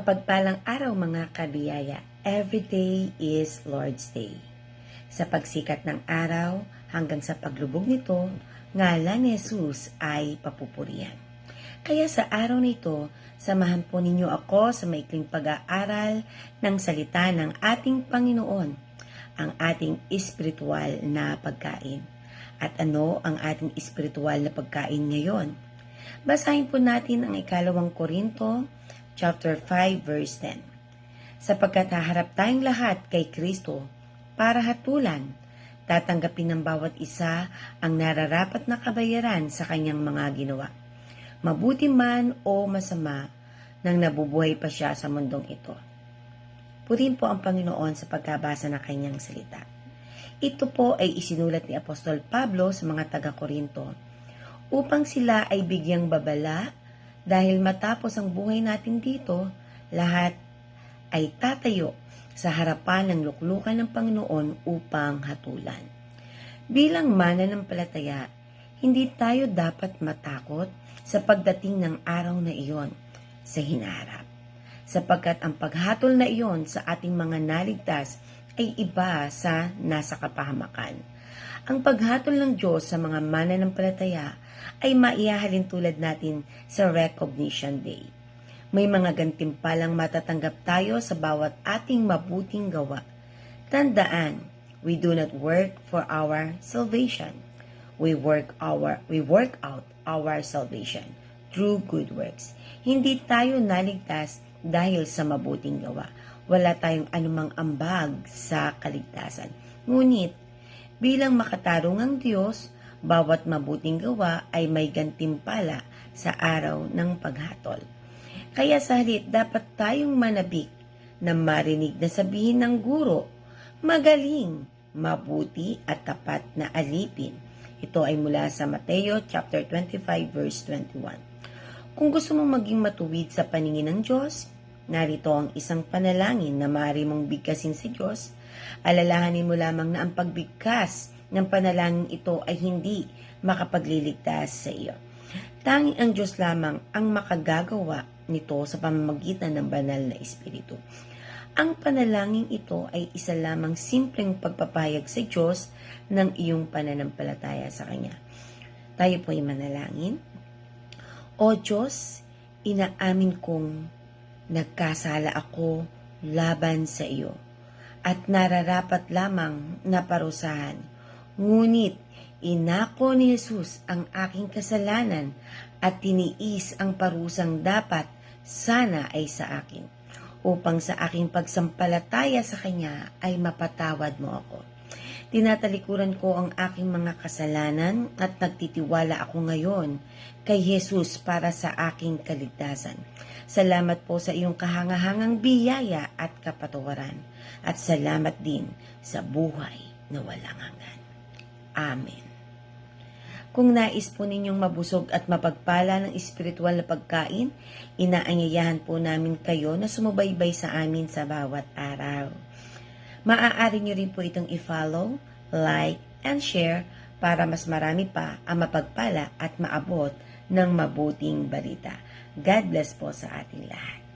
Mapagpalang araw mga kabiyaya, every day is Lord's Day. Sa pagsikat ng araw hanggang sa paglubog nito, ngalan ni Jesus ay papupurian. Kaya sa araw na ito, samahan po ninyo ako sa maikling pag-aaral ng salita ng ating Panginoon, ang ating espiritual na pagkain. At ano ang ating espiritual na pagkain ngayon? Basahin po natin ang ikalawang Korinto, chapter 5, verse 10. Sapagkat haharap tayong lahat kay Kristo para hatulan, tatanggapin ng bawat isa ang nararapat na kabayaran sa kanyang mga ginawa. Mabuti man o masama nang nabubuhay pa siya sa mundong ito. Purihin po ang Panginoon sa pagkabasa ng kanyang salita. Ito po ay isinulat ni Apostol Pablo sa mga taga-Korinto upang sila ay bigyang babala dahil matapos ang buhay natin dito, lahat ay tatayo sa harapan ng luklukan ng Panginoon upang hatulan. Bilang mananampalataya, hindi tayo dapat matakot sa pagdating ng araw na iyon sa hinaharap. Sapagkat ang paghatol na iyon sa ating mga naligtas ay iba sa nasa kapahamakan. Ang paghatol ng Diyos sa mga mananampalataya ay maihahalin tulad natin sa Recognition Day. May mga gantimpalang matatanggap tayo sa bawat ating mabuting gawa. Tandaan, we do not work for our salvation. We work our we work out our salvation through good works. Hindi tayo naligtas dahil sa mabuting gawa. Wala tayong anumang ambag sa kaligtasan. Ngunit, bilang makatarungang Diyos, bawat mabuting gawa ay may gantimpala sa araw ng paghatol. Kaya sa halip, dapat tayong manabik na marinig na sabihin ng guro, magaling, mabuti at tapat na alipin. Ito ay mula sa Mateo chapter 25 verse 21. Kung gusto mong maging matuwid sa paningin ng Diyos, narito ang isang panalangin na maaari mong bigkasin sa Diyos. Alalahanin mo lamang na ang pagbigkas ng panalangin ito ay hindi makapagliligtas sa iyo. Tanging ang Diyos lamang ang makagagawa nito sa pamamagitan ng banal na Espiritu. Ang panalangin ito ay isa lamang simpleng pagpapayag sa Diyos ng iyong pananampalataya sa Kanya. Tayo po ay manalangin. O Diyos, inaamin kong nagkasala ako laban sa iyo at nararapat lamang na parusahan. Ngunit inako ni Jesus ang aking kasalanan at tiniis ang parusang dapat sana ay sa akin upang sa aking pagsampalataya sa Kanya ay mapatawad mo ako. Tinatalikuran ko ang aking mga kasalanan at nagtitiwala ako ngayon kay Jesus para sa aking kaligtasan. Salamat po sa iyong kahangahangang biyaya at kapatawaran. At salamat din sa buhay na walang hanggan. Amen. Kung nais po ninyong mabusog at mapagpala ng espiritual na pagkain, inaanyayahan po namin kayo na sumubaybay sa amin sa bawat araw. Maaari nyo rin po itong i-follow, like, and share para mas marami pa ang mapagpala at maabot ng mabuting balita. God bless po sa ating lahat.